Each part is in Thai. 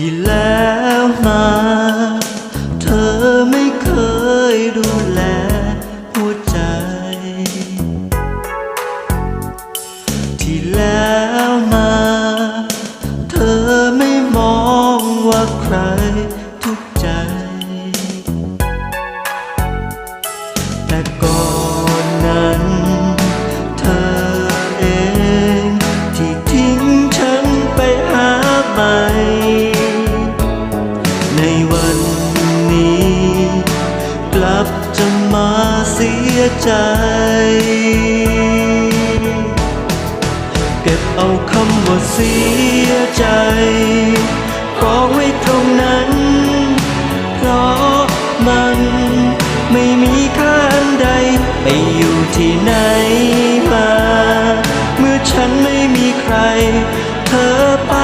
ที่แล้วมาเธอไม่เคยดูแลหัวใจ ที่แล้วมา เธอไม่มองว่าใคร กลับจะมาเสียใจ เก็บเอาคำว่าเสียใจกองไว้ตรงนั้น เพราะมันไม่มีค่าใด ไปอยู่ที่ไหนมา เมื่อฉันไม่มีใคร เธอไป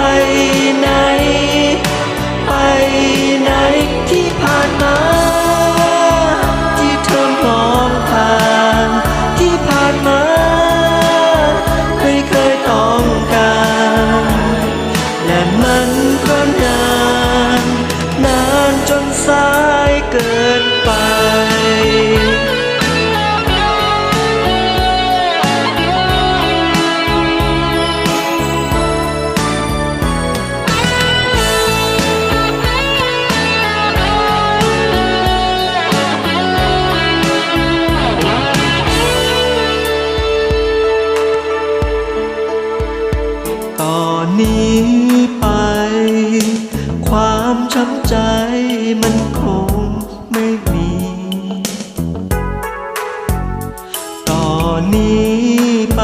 นนี้ไป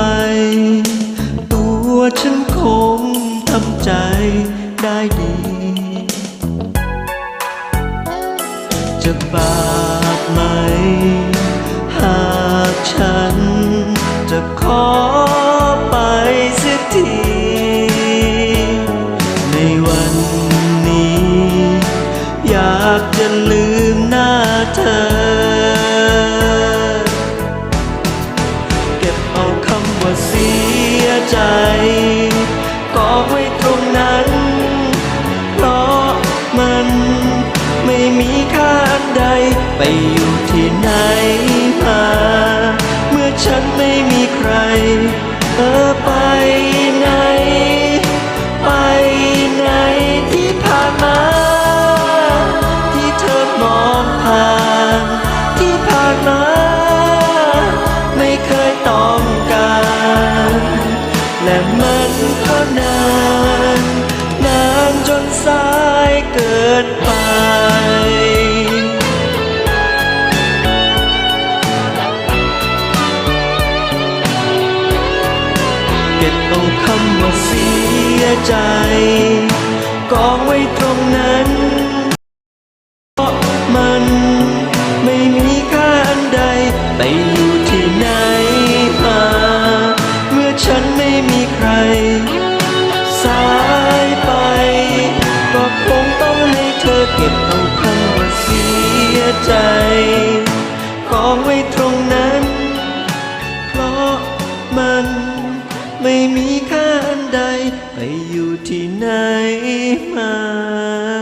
ตัวฉันคงทำใจได้ดี จะบาปไหม หากฉันจะขอไปเสียทีในวันนี้ อยากจะลืม ยใจกองไว้ตรงนั้น เพราะมันไม่มีค่าอันใดไป กินไป เก็บเอาคำว่าเสียใจ กองไว้ตรงนั้น มัน ไม่มีค่าอันใด ไปอยู่ที่ไหนมา